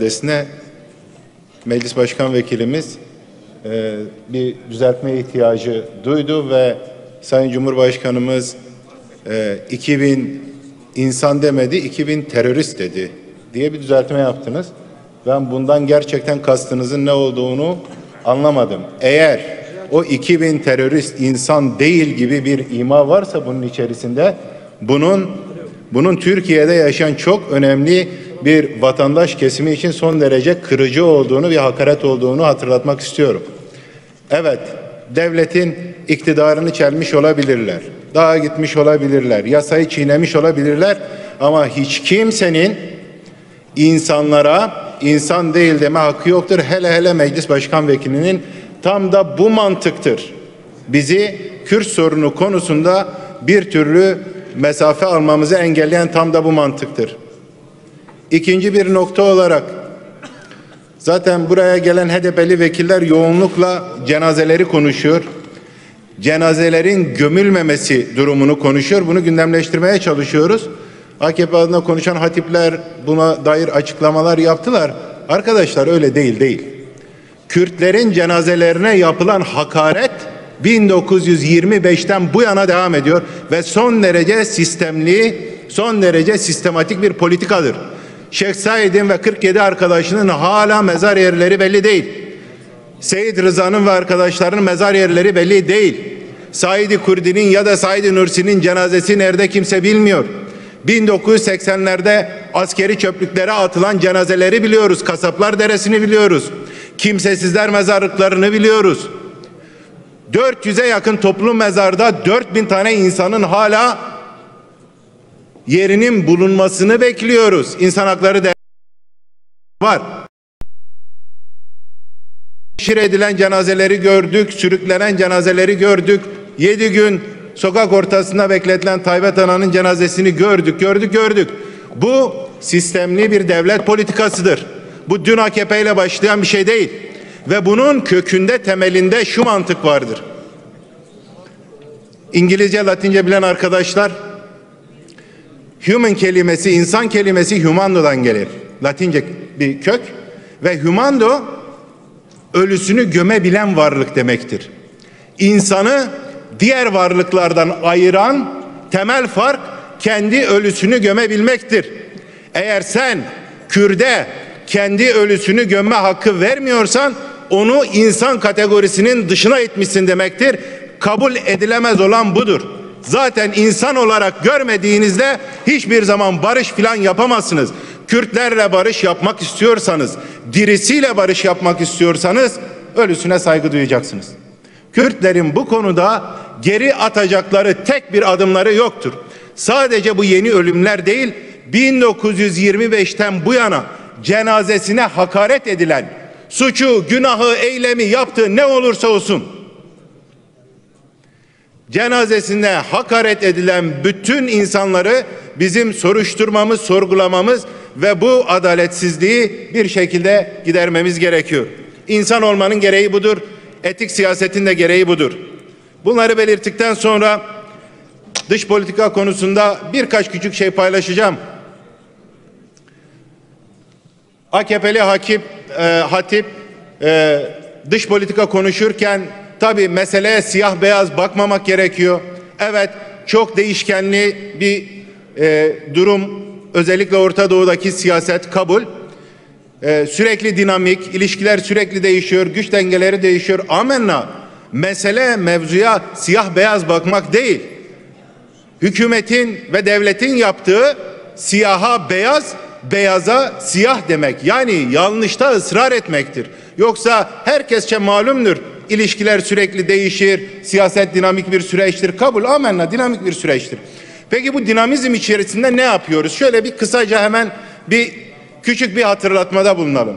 Desne Meclis Başkan Vekilimiz e, bir düzeltme ihtiyacı duydu ve Sayın Cumhurbaşkanımız e, 2000 insan demedi 2000 terörist dedi diye bir düzeltme yaptınız. Ben bundan gerçekten kastınızın ne olduğunu anlamadım. Eğer o 2000 terörist insan değil gibi bir ima varsa bunun içerisinde bunun bunun Türkiye'de yaşayan çok önemli bir vatandaş kesimi için son derece kırıcı olduğunu ve hakaret olduğunu hatırlatmak istiyorum. Evet, devletin iktidarını çelmiş olabilirler. Daha gitmiş olabilirler. Yasayı çiğnemiş olabilirler. Ama hiç kimsenin insanlara insan değil deme hakkı yoktur. Hele hele meclis başkan vekilinin tam da bu mantıktır. Bizi Kürt sorunu konusunda bir türlü mesafe almamızı engelleyen tam da bu mantıktır. İkinci bir nokta olarak zaten buraya gelen HDP'li vekiller yoğunlukla cenazeleri konuşuyor. Cenazelerin gömülmemesi durumunu konuşuyor. Bunu gündemleştirmeye çalışıyoruz. AKP adına konuşan hatipler buna dair açıklamalar yaptılar. Arkadaşlar öyle değil değil. Kürtlerin cenazelerine yapılan hakaret 1925'ten bu yana devam ediyor ve son derece sistemli, son derece sistematik bir politikadır. Şeyh Said'in ve 47 arkadaşının hala mezar yerleri belli değil. Seyit Rıza'nın ve arkadaşlarının mezar yerleri belli değil. Said-i Kurdi'nin ya da Said-i Nursi'nin cenazesi nerede kimse bilmiyor. 1980'lerde askeri çöplüklere atılan cenazeleri biliyoruz. Kasaplar Deresi'ni biliyoruz. Kimsesizler mezarlıklarını biliyoruz. 400'e yakın toplu mezarda 4000 tane insanın hala yerinin bulunmasını bekliyoruz. İnsan hakları de var. Şir edilen cenazeleri gördük, sürüklenen cenazeleri gördük. Yedi gün sokak ortasında bekletilen Taybet Ana'nın cenazesini gördük, gördük, gördük. Bu sistemli bir devlet politikasıdır. Bu dün AKP ile başlayan bir şey değil. Ve bunun kökünde temelinde şu mantık vardır. İngilizce, Latince bilen arkadaşlar human kelimesi, insan kelimesi humando'dan gelir. Latince bir kök ve humando ölüsünü gömebilen varlık demektir. İnsanı diğer varlıklardan ayıran temel fark kendi ölüsünü gömebilmektir. Eğer sen Kürde kendi ölüsünü gömme hakkı vermiyorsan onu insan kategorisinin dışına itmişsin demektir. Kabul edilemez olan budur. Zaten insan olarak görmediğinizde hiçbir zaman barış filan yapamazsınız. Kürtlerle barış yapmak istiyorsanız, dirisiyle barış yapmak istiyorsanız ölüsüne saygı duyacaksınız. Kürtlerin bu konuda geri atacakları tek bir adımları yoktur. Sadece bu yeni ölümler değil, 1925'ten bu yana cenazesine hakaret edilen, suçu, günahı, eylemi yaptığı ne olursa olsun cenazesine hakaret edilen bütün insanları bizim soruşturmamız, sorgulamamız ve bu adaletsizliği bir şekilde gidermemiz gerekiyor. İnsan olmanın gereği budur. Etik siyasetin de gereği budur. Bunları belirttikten sonra dış politika konusunda birkaç küçük şey paylaşacağım. AKP'li hakip, e, hatip e, dış politika konuşurken tabi meseleye siyah beyaz bakmamak gerekiyor. Evet çok değişkenli bir e, durum özellikle Orta Doğu'daki siyaset kabul. E, sürekli dinamik, ilişkiler sürekli değişiyor, güç dengeleri değişiyor. Amenna mesele mevzuya siyah beyaz bakmak değil. Hükümetin ve devletin yaptığı siyaha beyaz, beyaza siyah demek. Yani yanlışta ısrar etmektir. Yoksa herkesçe malumdur. İlişkiler sürekli değişir. Siyaset dinamik bir süreçtir. Kabul amenna dinamik bir süreçtir. Peki bu dinamizm içerisinde ne yapıyoruz? Şöyle bir kısaca hemen bir küçük bir hatırlatmada bulunalım.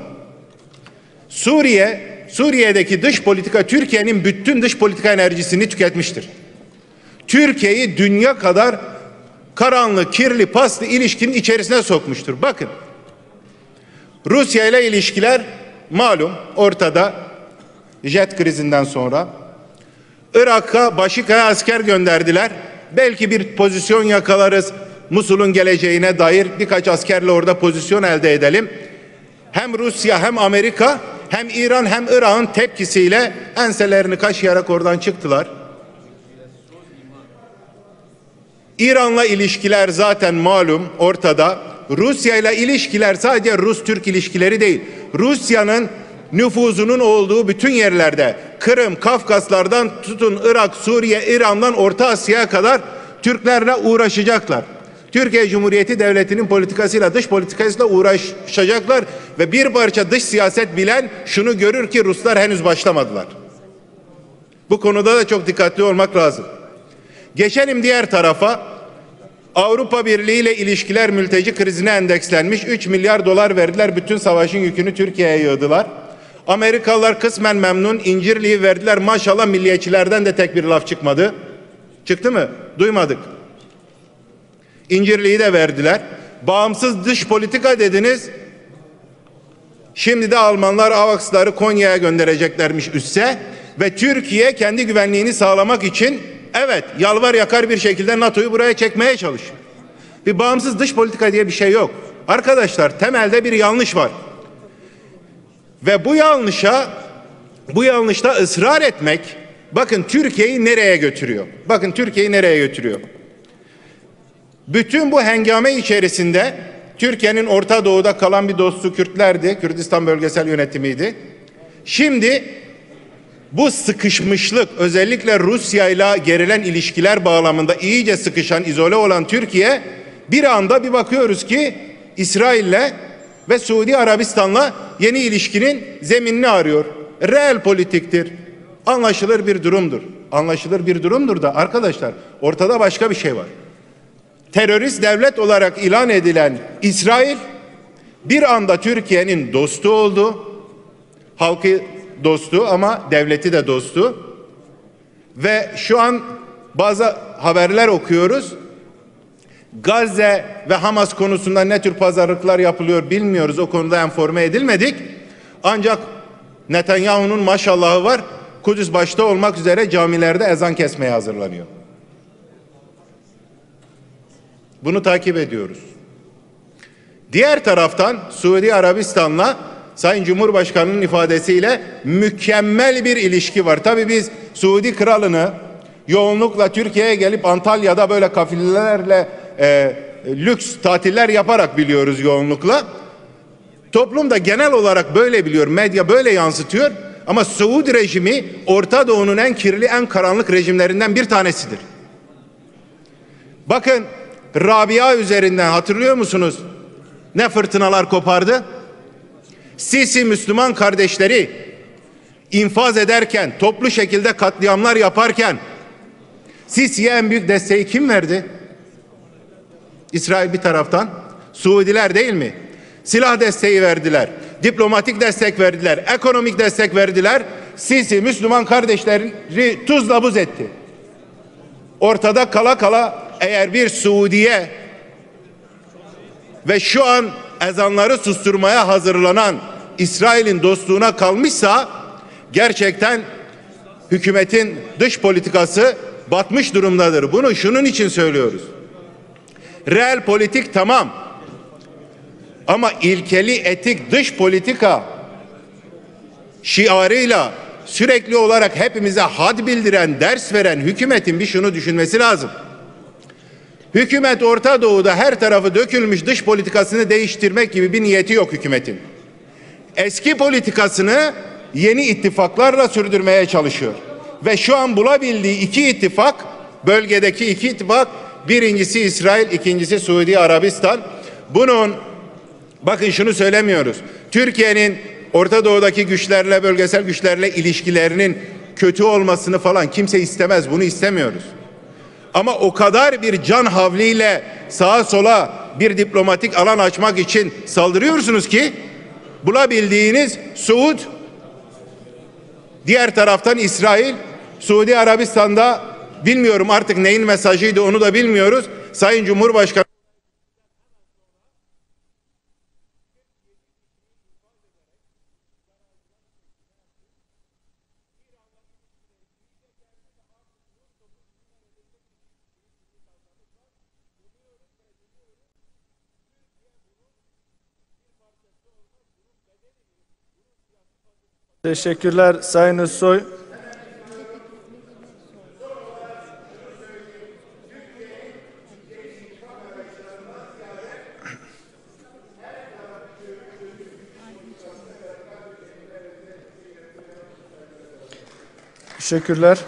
Suriye, Suriye'deki dış politika Türkiye'nin bütün dış politika enerjisini tüketmiştir. Türkiye'yi dünya kadar karanlık, kirli, paslı ilişkinin içerisine sokmuştur. Bakın. Rusya ile ilişkiler malum ortada jet krizinden sonra Irak'a Başika'ya asker gönderdiler. Belki bir pozisyon yakalarız. Musul'un geleceğine dair birkaç askerle orada pozisyon elde edelim. hem Rusya hem Amerika hem İran hem Irak'ın tepkisiyle enselerini kaşıyarak oradan çıktılar. İran'la ilişkiler zaten malum ortada. Rusya ile ilişkiler sadece Rus-Türk ilişkileri değil. Rusya'nın nüfuzunun olduğu bütün yerlerde Kırım, Kafkaslardan tutun Irak, Suriye, İran'dan Orta Asya'ya kadar Türklerle uğraşacaklar. Türkiye Cumhuriyeti Devleti'nin politikasıyla dış politikasıyla uğraşacaklar ve bir parça dış siyaset bilen şunu görür ki Ruslar henüz başlamadılar. Bu konuda da çok dikkatli olmak lazım. Geçelim diğer tarafa. Avrupa Birliği ile ilişkiler mülteci krizine endekslenmiş. 3 milyar dolar verdiler. Bütün savaşın yükünü Türkiye'ye yığdılar. Amerikalılar kısmen memnun. İncirliği verdiler. Maşallah milliyetçilerden de tek bir laf çıkmadı. Çıktı mı? Duymadık. İncirliği de verdiler. Bağımsız dış politika dediniz. Şimdi de Almanlar AVAX'ları Konya'ya göndereceklermiş üsse ve Türkiye kendi güvenliğini sağlamak için evet yalvar yakar bir şekilde NATO'yu buraya çekmeye çalışıyor. Bir bağımsız dış politika diye bir şey yok. Arkadaşlar temelde bir yanlış var. Ve bu yanlışa bu yanlışta ısrar etmek bakın Türkiye'yi nereye götürüyor? Bakın Türkiye'yi nereye götürüyor? Bütün bu hengame içerisinde Türkiye'nin Orta Doğu'da kalan bir dostu Kürtlerdi. Kürdistan bölgesel yönetimiydi. Şimdi bu sıkışmışlık özellikle Rusya ile gerilen ilişkiler bağlamında iyice sıkışan, izole olan Türkiye bir anda bir bakıyoruz ki İsrail'le ve Suudi Arabistan'la yeni ilişkinin zeminini arıyor. Reel politiktir. Anlaşılır bir durumdur. Anlaşılır bir durumdur da arkadaşlar ortada başka bir şey var. Terörist devlet olarak ilan edilen İsrail bir anda Türkiye'nin dostu oldu. Halkı dostu ama devleti de dostu. Ve şu an bazı haberler okuyoruz. Gazze ve Hamas konusunda ne tür pazarlıklar yapılıyor bilmiyoruz. O konuda enforme edilmedik. Ancak Netanyahu'nun maşallahı var. Kudüs başta olmak üzere camilerde ezan kesmeye hazırlanıyor. Bunu takip ediyoruz. Diğer taraftan Suudi Arabistan'la Sayın Cumhurbaşkanı'nın ifadesiyle mükemmel bir ilişki var. Tabii biz Suudi Kralı'nı yoğunlukla Türkiye'ye gelip Antalya'da böyle kafilelerle e, lüks tatiller yaparak biliyoruz yoğunlukla. Toplum da genel olarak böyle biliyor, medya böyle yansıtıyor. Ama Suudi rejimi Orta Doğu'nun en kirli, en karanlık rejimlerinden bir tanesidir. Bakın Rabia üzerinden hatırlıyor musunuz? Ne fırtınalar kopardı? Sisi Müslüman kardeşleri infaz ederken, toplu şekilde katliamlar yaparken Sisi'ye en büyük desteği kim verdi? İsrail bir taraftan, Suudiler değil mi? Silah desteği verdiler, diplomatik destek verdiler, ekonomik destek verdiler. Sisi Müslüman kardeşleri tuzla buz etti. Ortada kala kala eğer bir Suudiye ve şu an ezanları susturmaya hazırlanan İsrail'in dostluğuna kalmışsa gerçekten hükümetin dış politikası batmış durumdadır. Bunu şunun için söylüyoruz. Reel politik tamam. Ama ilkeli etik dış politika şiarıyla sürekli olarak hepimize had bildiren, ders veren hükümetin bir şunu düşünmesi lazım. Hükümet Orta Doğu'da her tarafı dökülmüş dış politikasını değiştirmek gibi bir niyeti yok hükümetin. Eski politikasını yeni ittifaklarla sürdürmeye çalışıyor. Ve şu an bulabildiği iki ittifak, bölgedeki iki ittifak, birincisi İsrail, ikincisi Suudi Arabistan. Bunun, bakın şunu söylemiyoruz. Türkiye'nin Orta Doğu'daki güçlerle, bölgesel güçlerle ilişkilerinin kötü olmasını falan kimse istemez. Bunu istemiyoruz. Ama o kadar bir can havliyle sağa sola bir diplomatik alan açmak için saldırıyorsunuz ki bulabildiğiniz Suud diğer taraftan İsrail Suudi Arabistan'da bilmiyorum artık neyin mesajıydı onu da bilmiyoruz. Sayın Cumhurbaşkanı Teşekkürler Sayın Özsoy. Teşekkürler.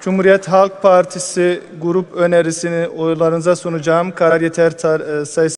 Cumhuriyet Halk Partisi grup önerisini oylarınıza sunacağım. Karar yeter e, sayısı